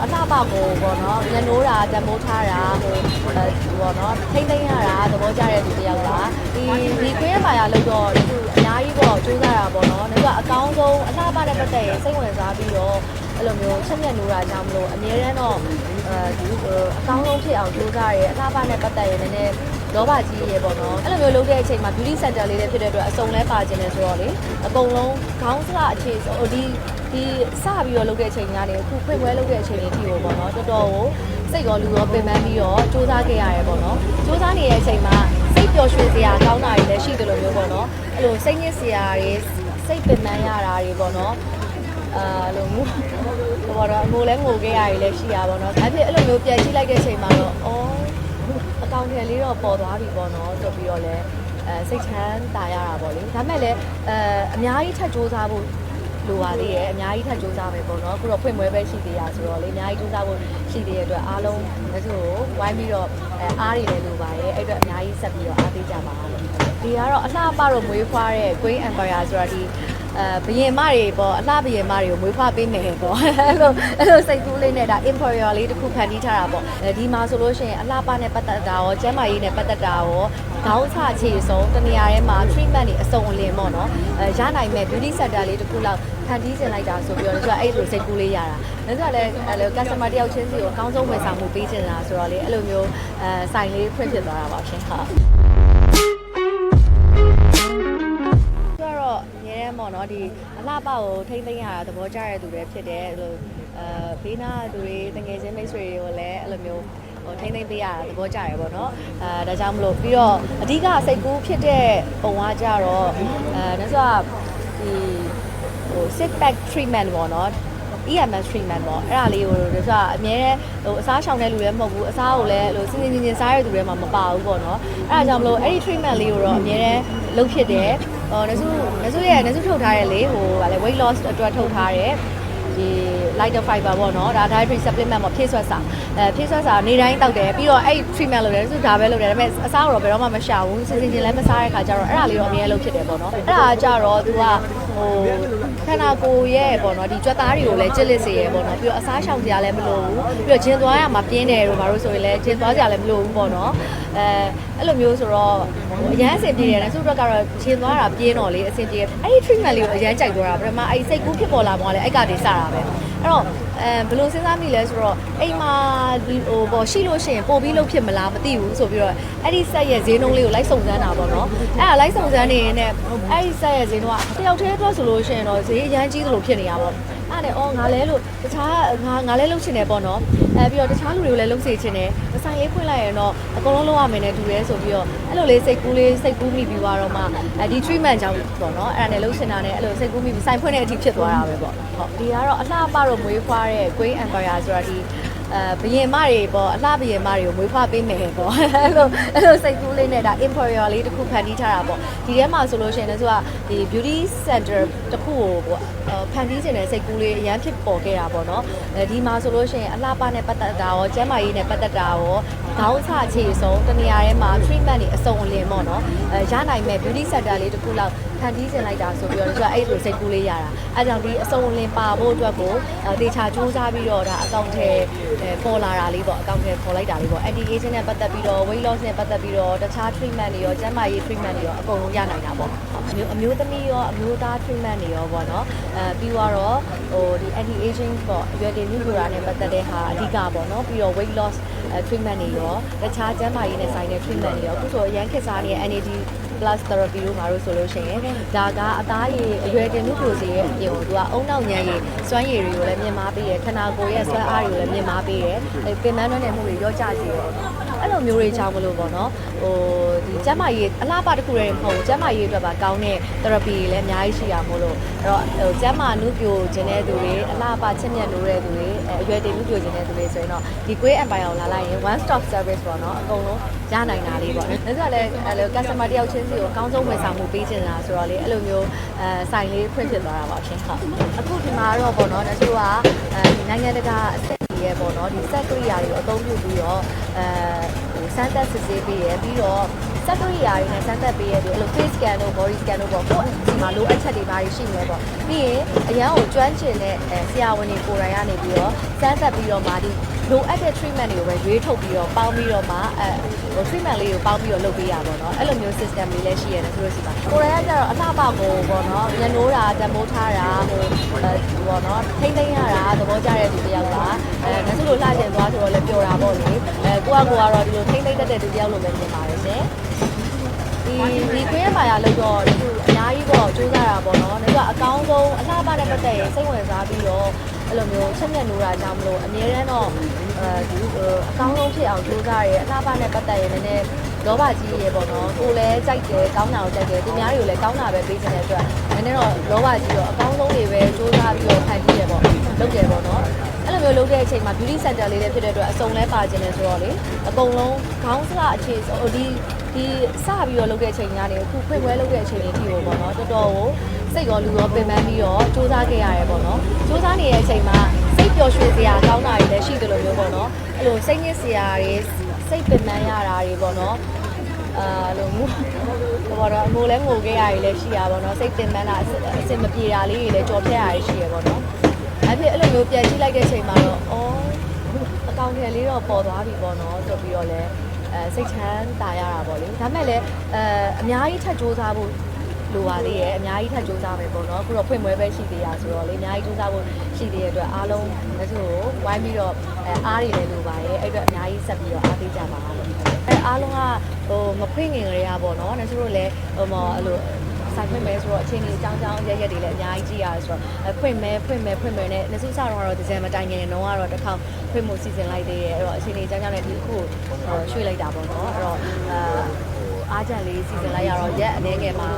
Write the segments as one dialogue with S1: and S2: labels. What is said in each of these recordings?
S1: တော့အလှပကိုပေါ့နော်ညနိုးတာတမိုးထားတာဟိုအဲပေါ့နော်ထိမ့်သိမ်းရတာသဘောကျတဲ့သူတစ်ယောက်လားဒီဒီကွင်းရပါရလို့တော့သူအများကြီးပေါ့စူးစမ်းတာပေါ့နော်ဒါကအကောင်းဆုံးအလှပတဲ့ပတ်သက်ရင်စိတ်ဝင်စားပြီးတော့အဲ့လိုမျိုးချက်မြက်နိုးတာကြောင့်မလို့အများရန်တော့အဲဒီအကောင်းဆုံးဖြစ်အောင်စူးစမ်းရဲအလှပနဲ့ပတ်သက်ရင်လည်းလောဘကြီးရေပေါ့နော်အဲ့လိုမျိုးလုပ်တဲ့အချိန်မှာ beauty center လေးတွေဖြစ်တဲ့အတွက်အစုံလဲပါခြင်းနဲ့ဆိုတော့လေအကုန်လုံးခေါင်းစလအခြေဟိုဒီ ဒီစပြီးတော့လုပ်တဲ့အချိန်ကနေအခုဖွင့်ပွဲလုပ်တဲ့အချိန်လေးထိကိုပေါ့နော်တော်တော်ကိုစိတ်ရောလူရောပင်ပန်းပြီးတော့စူးစမ်းခဲ့ရတယ်ပေါ့နော်စူးစမ်းနေတဲ့အချိန်မှာစိတ်ပျော်ရွှင်စရာကောင်းတာတွေလည်းရှိတယ်လို့မျိုးပေါ့နော်အဲ့လိုစိတ်ညစ်စရာတွေစိတ်ပင်ပန်းရတာတွေပေါ့နော်အာလို့မျိုးဟိုတော့ငိုလဲငိုခဲ့ရတယ်လည်းရှိရပါတော့။ဒါဖြစ်အဲ့လိုမျိုးပြန်ကြည့်လိုက်တဲ့အချိန်မှာတော့အော်အကောင့်ထဲလေးတော့ပေါ်သွားပြီပေါ့နော်ဆိုပြီးတော့လည်းအဲစိတ်ချမ်းသာရတာပေါ့လေ။ဒါမဲ့လည်းအဲအများကြီးထပ်စူးစမ်းဖို့ လိုပါသေးရဲ့အများကြီးထပ်စူးစမ်းမယ်ပေါ့နော်အခုတော့ဖွင့်ပွဲပဲရှိသေးရဆိုတော့လေအများကြီးစူးစမ်းဖို့ရှိသေးတဲ့အတွက်အားလုံးလက်စုကိုဝိုင်းပြီးတော့အဲအားတွေလည်းလိုပါရဲ့အဲ့အတွက်အများကြီးဆက်ပြီးတော့အားပေးကြပါလို့ဒီကတော့အလှအပတော့မွေးဖွားတဲ့ Queen Empire ဆိုတာဒီ အဲဘယင်မတွေပေါ့အလှဘယင်မတွေကိုမွေးဖွားပေးမယ်ပေါ့အဲ့လိုအဲ့လိုစိတ်ကူးလေးနဲ့ဒါ Empire လေးတစ်ခုဖန်တီးထားတာပေါ့အဲဒီမှာဆိုလို့ရှိရင်အလှပနဲ့ပတ်သက်တာရောကျမ်းမာရေးနဲ့ပတ်သက်တာရောခေါင်းချခြေဆုံးတနေရာထဲမှာ treatment တွေအစုံအလင်ပေါ့နော်အဲရနိုင်မဲ့ beauty center လေးတစ်ခုလောက်ဖန်တီးခြင်းလိုက်တာဆိုပြီးတော့သူကအဲ့လိုစိတ်ကူးလေးရတာဒါဆိုလည်းအဲ့လို customer တယောက်ချင်းစီကိုအကောင်းဆုံးဝန်ဆောင်မှုပေးခြင်းလားဆိုတော့လေအဲ့လိုမျိုးအဲဆိုင်လေးဖွင့်ဖြစ်သွားတာပါရှင်ဟုတ် နဲ့ပေါ့နော်ဒီအလှပကိုထိမ့်သိမ်းရတာသဘောကျတဲ့သူတွေဖြစ်တယ်အဲ့လိုအဲဘေးနားသူတွေတငယ်ချင်းမိတ်ဆွေတွေကိုလည်းအဲ့လိုမျိုးဟိုထိမ့်သိမ်းပေးရတာသဘောကျရပေါ့နော်အဲဒါကြောင့်မလို့ပြီးတော့အဓိကစိတ်ကူးဖြစ်တဲ့ပုံကကြတော့အဲဒါဆိုဒီဟို sit back treatment ပေါ့နော် EMS treatment ပေါ့အဲ့ဒါလေးကိုဒါဆိုအမြဲဟိုအစားရှောင်တဲ့လူလည်းမဟုတ်ဘူးအစားကိုလည်းဟိုစင်စင်ချင်းချင်းစားရတဲ့သူတွေမှမပါဘူးပေါ့နော်အဲ့ဒါကြောင့်မလို့အဲ့ဒီ treatment လေးကိုတော့အမြဲတမ်းလုပ်ဖြစ်တယ် ဟိုနစုနစုရဲ့နစုထုတ်ထားတဲ့လေဟိုဗာလေ weight loss အတွက်ထုတ်ထားတဲ့ဒီ light fiber ပေါ့နော်ဒါ dietary supplement ပေါ့ဖြည့်ဆွတ်စာအဲဖြည့်ဆွတ်စာနေတိုင်းတောက်တယ်ပြီးတော့အဲ့ treatment လုပ်တယ်သူဒါပဲလုပ်တယ်ဒါပေမဲ့အစားတော့ဘယ်တော့မှမရှာဘူးစင်စင်ချင်းလည်းမစားတဲ့ခါကျတော့အဲ့ဒါလေးတော့အမြဲလုပ်ဖြစ်တယ်ပေါ့နော်အဲ့ဒါကကြတော့ तू ကဟိုခန္ဓာကိုယ်ရဲ့ပေါ့နော်ဒီကြွက်သားတွေကိုလည်းကြစ်လက်စေရပေါ့နော်ပြီးတော့အစားရှောင်စရာလည်းမလိုဘူးပြီးတော့ဂျင်သွားရမှာပြင်းတယ်တို့ဘာလို့ဆိုရင်လည်းဂျင်သွားစရာလည်းမလိုဘူးပေါ့နော်အဲအဲ့လိုမျိုးဆိုတော့ဟိုအရန်အဆင်ပြေတယ်နဲ့သူတို့ကတော့ဂျင်သွားတာပြင်းတော့လေအဆင်ပြေအဲ့ဒီ treatment လေးကိုအရန်ကြိုက်သွားတာပထမအဲ့စိတ်ကူးဖြစ်ပေါ်လာမှလည်းအဲ့ကနေစတာပဲ အဲ့တော့အဲဘယ်လိုစဉ်းစားမိလဲဆိုတော့အိမ်မှာဒီဟိုပေါ့ရှိလို့ရှိရင်ပို့ပြီးလုပ်ဖြစ်မလားမသိဘူးဆိုပြီးတော့အဲ့ဒီဆက်ရဲ့ဈေးနှုန်းလေးကိုလိုက်စုံစမ်းတာပေါ့နော်အဲ့ဒါလိုက်စုံစမ်းနေရင်လည်းအဲ့ဒီဆက်ရဲ့ဈေးနှုန်းကတယောက်တည်းအတွက်ဆိုလို့ရှိရင်တော့ဈေးအရန်ကြီးသလိုဖြစ်နေရပါဘော အဲ့နဲ့အော်ငါလဲလို့တခြားငါငါလဲလုပ်ချင်တယ်ပေါ့နော်အဲပြီးတော့တခြားလူတွေကိုလည်းလုပ်စေချင်တယ်မဆိုင်လေးဖွင့်လိုက်ရင်တော့အကုန်လုံးလုပ်ရမယ်နဲ့တူရဲဆိုပြီးတော့အဲ့လိုလေးစိတ်ကူးလေးစိတ်ကူးမိပြီးတော့မှအဲဒီ treatment ကြောင့်ပေါ့နော်အဲ့ဒါနဲ့လုပ်ချင်တာနဲ့အဲ့လိုစိတ်ကူးမိပြီးဆိုင်ဖွင့်တဲ့အထိဖြစ်သွားတာပဲပေါ့ဟုတ်ဒီကတော့အလှအပတော့မွေးဖွားတဲ့ Queen Empire ဆိုတာဒီအဲဘယင်မတွေပေါ့အလှဘယင်မတွေကိုမွေးဖွားပေးမယ်ပေါ့အဲ့လိုအဲ့လိုစိတ်ကူးလေးနဲ့ဒါ Empire လေးတစ်ခုဖန်တီးထားတာပေါ့ဒီထဲမှာဆိုလို့ရှိရင်လည်းသူကဒီ beauty center တစ်ခုကိုပေါ့ ဖန်တီးခြင်းတဲ့စိတ်ကူးလေးအရန်ဖြစ်ပေါ်ခဲ့တာပေါ့နော်အဲဒီမှာဆိုလို့ရှိရင်အလှပနဲ့ပတ်သက်တာရောကျန်းမာရေးနဲ့ပတ်သက်တာရောခေါင်းချခြေဆုံးတနေရာထဲမှာ treatment တွေအစုံအလင်ပေါ့နော်အဲရနိုင်မဲ့ beauty center လေးတစ်ခုလောက်ဖန်တီးခြင်းလိုက်တာဆိုပြီးတော့သူကအဲ့လိုစိတ်ကူးလေးရတာအဲကြောင့်ဒီအစုံအလင်ပါဖို့အတွက်ကိုတေချာစူးစမ်းပြီးတော့ဒါအကောင့်ထဲပေါ်လာတာလေးပေါ့အကောင့်ထဲပေါ်လိုက်တာလေးပေါ့ anti aging နဲ့ပတ်သက်ပြီးတော့ weight loss နဲ့ပတ်သက်ပြီးတော့တခြား treatment တွေရောကျန်းမာရေး treatment တွေရောအကုန်လုံးရနိုင်တာပေါ့အမျိုးအမျိုးသမီးရောအမျိုးသား treatment တွေရောပေါ့နော်အဲပြီးတော့ဟိုဒီ anti aging ပေါ့အရွယ်တင်မှုလိုတာနဲ့ပတ်သက်တဲ့ဟာအဓိကပေါ့နော်ပြီးတော့ weight loss treatment တွေရောတခြားကျန်းမာရေးနဲ့ဆိုင်တဲ့ treatment တွေရောအခုဆိုရန်ခက်စားနေတဲ့ NAD plus therapy တို့မှာလို့ဆိုလို့ရှိရင်ဒါကအသားရည်အရွယ်တင်မှုကိုစီရဲ့အပြင်ကိုသူကအုံနောက်ညံရည်စွမ်းရည်တွေကိုလည်းမြင်မာပေးတယ်ခန္ဓာကိုယ်ရဲ့စွမ်းအားတွေကိုလည်းမြင်မာပေးတယ်အဲပင်ပန်းနှွမ်းနယ်မှုတွေရောကြစေတယ်အဲ့ လိုမျိုးတွေကြောင့်မလို့ပေါ့နော်ဟိုဒီကျန်းမာရေးအလားပါတစ်ခုတည်းမဟုတ်ဘူးကျန်းမာရေးအတွက်ပါကောင်းတဲ့ therapy တွေလည်းအများကြီးရှိရမို့လို့အဲ့တော့ဟိုကျန်းမာနုပြိုခြင်းတဲ့သူတွေအလားပါချစ်မြတ်လို့တဲ့သူတွေအဲအရွယ်တင်နုပြိုခြင်းတဲ့သူတွေဆိုရင်တော့ဒီ Queen Empire ကိုလာလိုက်ရင် one stop service ပေါ့နော်အကုန်လုံးရနိုင်တာလေးပေါ့ဒါဆိုလည်းအဲ့လို customer တယောက်ချင်းစီကိုအကောင်းဆုံးဝန်ဆောင်မှုပေးချင်တာဆိုတော့လေအဲ့လိုမျိုးအဲဆိုင်လေးဖွင့်ဖြစ်သွားတာပါရှင်ဟုတ်အခုဒီမှာတော့ပေါ့နော်ဒါဆိုကအဲဒီနိုင်ငံတကာအဆင့်ကြီးရဲ့ပေါ့နော်ဒီ set ကရိယာတွေကိုအသုံးပြုပြီးတော့အဲဟိုစ မ်းသပ်စစ်ဆေးပေးရပြီးတော့စစက်ကိရိယာတွေနဲ့စမ်းသပ်ပေးရတဲ့အဲ့လို face scan တို့ body scan တို့ပေါ့ကိုယ့်ဒီမှာလိုအပ်ချက်တွေဘာတွေရှိမလဲပေါ့ပြီးရင်အရန်ကိုကျွမ်းကျင်တဲ့အဲဆရာဝန်တွေကိုယ်တိုင်ကနေပြီးတော့စမ်းသပ်ပြီးတော့မာဒီ လိုအပ်တဲ့ treatment တွေကိုပဲရွေးထုတ်ပြီးတော့ပေါင်းပြီးတော့မှအဲဟို treatment လေးကိုပေါင်းပြီးတော့လုပ်ပေးရပါတော့အဲ့လိုမျိုး system လေးလည်းရှိရတယ်ဆိုလို့ရှိပါကိုယ်တိုင်ကကြတော့အလှပကိုပေါ့နော်ညနိုးတာတမိုးထားတာဟိုအဲပေါ့နော်ထိမ့်သိမ်းရတာသဘောကျတဲ့သူတစ်ယောက်ပါအဲငါစုလိုလှကျင်သွားဆိုတော့လည်းပျော်တာပေါ့လေအဲကိုကကိုကတော့ဒီလိုထိမ့်သိမ်းတတ်တဲ့သူတစ်ယောက်လိုပဲမြင်ပါတယ်ရှင် ဒီဒီခွေးရပါရလို့တော့ဒီအများကြီးပေါ့စူးစမ်းတာပေါ့နော်။ဒါကအကောင်းဆုံးအလှပတဲ့ပတ်သက်ရင်စိတ်ဝင်စားပြီးတော့အဲ့လိုမျိုးချက်မြက်နိုးတာကြောင့်မလို့အများတန်းတော့အဲဒီအကောင်းဆုံးဖြစ်အောင်စူးစမ်းရဲအလှပနဲ့ပတ်သက်ရင်လည်းနည်းနည်းလောဘကြီးရေပေါ့နော်။ကိုယ်လည်းကြိုက်တယ်ကောင်းတာကိုကြိုက်တယ်သူများတွေကိုလည်းကောင်းတာပဲပေးချင်တဲ့အတွက်နည်းနည်းတော့လောဘကြီးတော့အကောင်းဆုံးတွေပဲစူးစမ်းပြီးတော့ဖန်တီးရပေါ့။လုပ်တယ်ပေါ့နော်။ အဲ့လိုမျိုးလုပ်တဲ့အချိန်မှာ beauty center လေးလည်းဖြစ်တဲ့အတွက်အစုံလဲပါခြင်းလဲဆိုတော့လေအကုန်လုံးခေါင်းစကအခြေဟိုဒီဒီစပြီးတော့လုပ်တဲ့အချိန်ကနေအခုဖွင့်ပွဲလုပ်တဲ့အချိန်လေးထိကိုပေါ့နော်တော်တော်ကိုစိတ်ရောလူရောပင်ပန်းပြီးတော့စူးစမ်းခဲ့ရတယ်ပေါ့နော်စူးစမ်းနေတဲ့အချိန်မှာစိတ်ပျော်ရွှင်စရာကောင်းတာတွေလည်းရှိတယ်လို့မျိုးပေါ့နော်အဲ့လိုစိတ်ညစ်စရာတွေစိတ်ပင်ပန်းရတာတွေပေါ့နော်အာလို့ငိုဘောတော့ငိုလဲငိုခဲ့ရတွေလည်းရှိရပါတော့စိတ်ပင်ပန်းတာအစအစင်မပြေတာလေးတွေလည်းကြော်ဖြတ်ရတွေရှိရပါတော့ အဲ့ဖြစ်အဲ့လိုမျိုးပြန်ကြည့်လိုက်တဲ့အချိန်မှာတော့အော်အကောင့်ထဲလေးတော့ပေါ်သွားပြီပေါ့နော်ဆိုပြီးတော့လည်းအဲစိတ်ချမ်းသာရတာပေါ့လေဒါမဲ့လည်းအဲအများကြီးထပ်စူးစမ်းဖို့လိုပါသေးရဲ့အများကြီးထပ်စူးစမ်းမယ်ပေါ့နော်အခုတော့ဖွင့်ပွဲပဲရှိသေးတာဆိုတော့လေအများကြီးစူးစမ်းဖို့ရှိသေးတဲ့အတွက်အားလုံးလက်စုကိုဝိုင်းပြီးတော့အဲအားတွေလည်းလိုပါရဲ့အဲ့အတွက်အများကြီးဆက်ပြီးတော့အားပေးကြပါလို့အဲအားလုံးကဟိုမဖွင့်ငင်ကြရပေါ့နော်လက်စုတို့လည်းဟိုမအဲ့လို ဆိုင်ဖွင့်မယ်ဆိုတော့အချိန်ကြီးအကြောင်းကြောင်းရက်ရက်တွေလည်းအများကြီးကြည့်ရတယ်ဆိုတော့ဖွင့်မယ်ဖွင့်မယ်ဖွင့်မယ်နဲ့လက်စုစတော့ကတော့ဒီဇယ်မတိုင်ငင်တော့ကတော့တစ်ခေါက်ဖွင့်မှုစီစဉ်လိုက်သေးရဲ့အဲ့တော့အချိန်ကြီးအကြောင်းကြောင်းနဲ့ဒီအခုရွှေ့လိုက်တာပေါ့နော်အဲ့တော့အာအားကြံလေးစီစဉ်လိုက်ရတော့ရက်အနေငယ်မှာ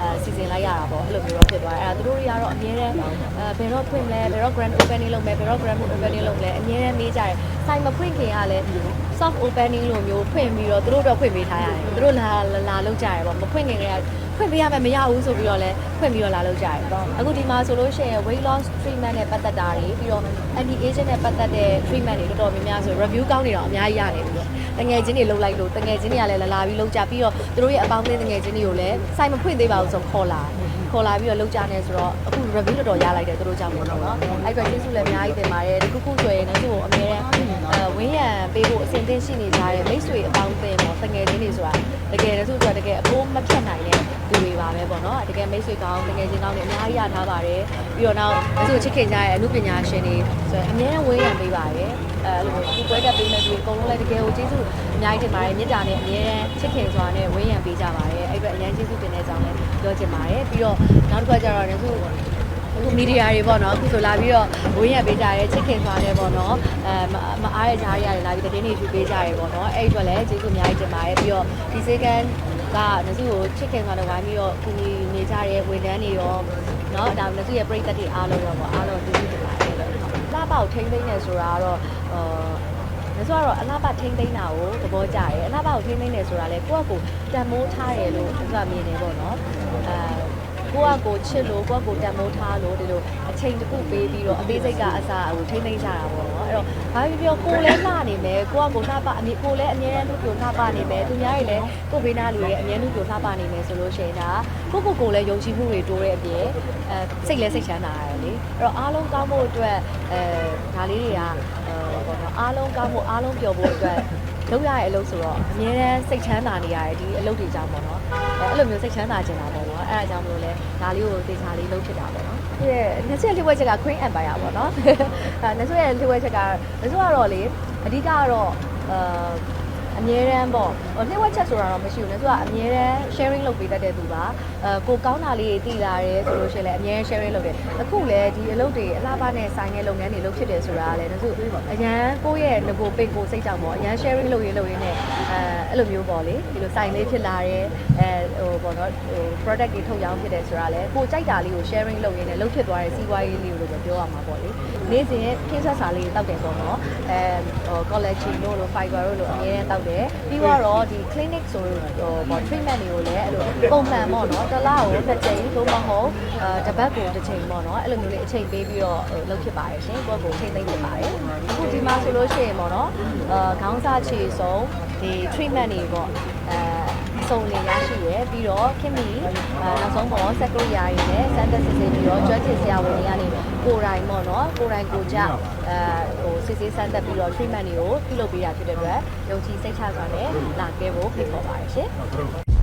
S1: အဲစီစဉ်လိုက်ရတာပေါ့အဲ့လိုမျိုးတော့ဖြစ်သွားတယ်အဲ့ဒါသူတို့တွေကတော့အများနဲ့အဲဘယ်တော့ဖွင့်မလဲဘယ်တော့ grand opening လုပ်မယ်ဘယ်တော့ grand opening လုပ်မလဲအများနဲ့မေးကြတယ်ဆိုင်မဖွင့်ခင်ကလည်း soft opening လိုမျိုးဖွင့်ပြီးတော့သူတို့တော့ဖွင့်ပေးထားရတယ်သူတို့လာလာလုပ်ကြရတယ်ပေါ့မဖွင့်ခင်ကဖွင့်ပေးရမယ်မရဘူးဆိုပြီးတော့လည်းဖွင့်ပြီးတော့လာလုပ်ကြရတယ်ပေါ့အခုဒီမှာဆိုလို့ရှိရင် weight loss treatment နဲ့ပတ်သက်တာတွေပြီးတော့ anti aging နဲ့ပတ်သက်တဲ့ treatment တွေတော်တော်များများဆို review ကောင်းနေတော့အများကြီးရနေပြီပေါ့တ ငယ်ချင်းတွေလှုပ်လိုက်လို့တငယ်ချင်းတွေကလည်းလာလာပြီးလှုပ်ကြပြီးတော့သူတို့ရဲ့အပေါင်းအသင်းတငယ်ချင်းတွေကိုလည်းစိုက်မဖွင့်သေးပါဘူးဆိုခေါ်လာခေါ်လာပြီးတော့လှုပ်ကြနေဆိုတော့အခု review တော်တော်ရလိုက်တယ်သူတို့ကြောင့်ပေါ့နော်အဲ့အတွက်ကျေးဇူးလည်းအများကြီးတင်ပါတယ်ဒီခုခုဆိုရင်လည်းသူ့ကိုအများနဲ့အဲဝ င်းရံပေးဖို့အစဉ်သင့်ရှိနေကြတဲ့မိတ်ဆွေအပေါင်းအသင်းပေါ့တငယ်ချင်းတွေဆိုတာတကယ်လည်းသူတို့တကယ်အဖိုးမဖြတ်နိုင်တဲ့သူတွေပါပဲပေါ့နော်တကယ်မိတ်ဆွေကောင်းတကယ်ချင်းကောင်းတွေအများကြီးရထားပါတယ်ပြီးတော့နောက်သူချစ်ခင်ကြရဲ့အမှုပညာရှင်တွေဆိုရင်အများနဲ့ဝင်းရံပေးပါတယ်အဲလိုဒီပွဲတက်ပေးနေပြီးအကုန်လုံးလည်းတကယ်ကိုကျေးဇူးအများကြီးတင်ပါတယ်မေတ္တာနဲ့အများနဲ့ချစ်ခင်စွာနဲ့ဝင်းရံပေးကြပါတယ်အဲ့အတွက်အများကျေးဇူးတင်တဲ့အကြောင်းလည်းပြောချင်ပါတယ်ပြီးတော့နောက်တစ်ခါကျတော့လည်းသူ အခုမီဒီယာတွေပေါ့နော်အခုဆိုလာပြီးတော့ဝင်းရပေးကြရဲချစ်ခင်စွာနဲ့ပေါ့နော်အဲမအားရကြရတယ်လာပြီးတင်းနေယူပေးကြရဲပေါ့နော်အဲ့အတွက်လည်းကျေးဇူးအများကြီးတင်ပါတယ်ပြီးတော့ဒီစေကန်ကနစုကိုချစ်ခင်စွာနဲ့ဝိုင်းပြီးတော့ကူညီနေကြရဲဝန်ထမ်းတွေရောနော်ဒါနစုရဲ့ပြည်သက်တွေအားလုံးရောပေါ့အားလုံးကျေးဇူးတင်ပါတယ်လာပေါထိမ့်သိမ့်နေဆိုတာကတော့အာ။ဒါဆိုတော့အလှပထိမ့်သိမ်းတာကိုသဘောကျတယ်။အလှပကိုထိမ့်သိမ်းတယ်ဆိုတာလေကိုယ့်အကိုတန်မိုးထားတယ်လို့သူကမြင်တယ်ပေါ့နော်။အဲ ကိုယ့်အကိုချစ်လို့ကိုယ့်အကိုတန်မိုးထားလို့ဒီလိုအချိန်တစ်ခုပေးပြီးတော့အသေးစိတ်ကအစားဟိုထိမ့်သိမ့်ကြတာပေါ့နော်အဲ့တော့ဘာဖြစ်ပြောကိုလည်းလှနေမယ်ကိုယ့်အကိုလှပအမြကိုလည်းအမြဲတမ်းလူပြိုလှပနေမယ်သူများတွေလည်းကိုဘေးနာလူတွေအမြဲလူပြိုလှပနေမယ်ဆိုလို့ရှိရင်ဒါကိုကိုကိုလည်းယုံကြည်မှုတွေတိုးတဲ့အပြင်အဲစိတ်လည်းစိတ်ချမ်းသာရတယ်လေအဲ့တော့အားလုံးကောင်းဖို့အတွက်အဲဒါလေးတွေကအဲပေါ့နော်အားလုံးကောင်းဖို့အားလုံးပျော်ဖို့အတွက်လုပ်ရတဲ့အလုပ်ဆိုတော့အများတန်းစိတ်ချမ်းသာနေရတယ်ဒီအလုပ်တွေကြောင့်ပေါ့နော်အဲအဲ့လိုမျိုးစိတ်ချမ်းသာခြင်းတာပေါ့ နော်အဲ့ဒါကြောင့်မလို့လဲဒါလေးကိုသေချာလေးလုပ်ဖြစ်တာပေါ့နော်ဒီနှစ်ချက်လေးဝက်ချက်က Queen Empire ပေါ့နော်အဲနှစ်ချက်ရဲ့လေးဝက်ချက်ကနှစ်ချက်ကတော့လေအဓိကကတော့အာအမြဲတမ်းပေါ့ဟိုနှစ်ဝက်ချက်ဆိုတာတော့မရှိဘူးလေသူကအမြဲတမ်း sharing လုပ်ပေးတတ်တဲ့သူပါအဲကိုကောင်းတာလေးတွေတည်လာတယ်ဆိုလို့ရှိရင်လည်းအမြဲ sharing လုပ်တယ်အခုလည်းဒီအလုပ်တွေအလားပါနဲ့ဆိုင်တဲ့လုပ်ငန်းတွေလုပ်ဖြစ်တယ်ဆိုတာကလည်းသူအရန်ကိုယ့်ရဲ့ငကိုပိတ်ကိုစိတ်ကြောင့်ပေါ့အရန် sharing လုပ်ရေးလုပ်ရေးနဲ့အဲအဲ့လိုမျိုးပေါ့လေဒီလိုဆိုင်လေးဖြစ်လာတယ်အဲဟိုပေါ့နော်ဟို product တွေထုတ်ရောင်းဖြစ်တယ်ဆိုတာလည်းကိုကြိုက်တာလေးကို sharing လုပ်ရင်းနဲ့လုပ်ဖြစ်သွားတဲ့စီးပွားရေးလေးကိုလည်းပြောရမှာပေါ့လေနေ့စဉ်ခင်းဆက်စာလေးတောက်တယ်ပေါ့နော်အဲဟို collagen တို့လို fiber တို့လိုအမြဲတမ်းတောက်တယ်ပြီးတော့ဒီ clinic ဆိုဟိုပေါ့ treatment တွေကိုလည်းအဲ့လိုပုံမှန်ပေါ့နော်တစ်လကိုတစ်ချိန်သို့မဟုတ်အဲတစ်ပတ်ကိုတစ်ချိန်ပေါ့နော်အဲ့လိုမျိုးလေးအချိန်ပေးပြီးတော့လုပ်ဖြစ်ပါတယ်ရှင်ကိုယ့်ကိုချိန်သိမ့်ဖြစ်ပါတယ်အခုဒီမှာဆိုလို့ရှိရင်ပေါ့နော်အဲခေါင်းစားခြေဆုံးဒီ treatment တွေပေါ့အဲ စုံလင်ရရှိရယ်ပြီးတော့ခင်မီအာနောက်ဆုံးပေါ့စက်ကရိယာရည်နဲ့စမ်းသက်စစ်ဆေးပြီးတော့ကျွမ်းကျင်ဆရာဝန်တွေကနေကိုယ်တိုင်ပေါ့နော်ကိုယ်တိုင်ကိုယ်ကြအဲဟိုစစ်ဆေးစမ်းသက်ပြီးတော့ treatment တွေကိုပြုလုပ်ပေးတာဖြစ်တဲ့အတွက်ယုံကြည်စိတ်ချစွာနဲ့လာခဲ့ဖို့ဖိတ်ခေါ်ပါတယ်ရှင်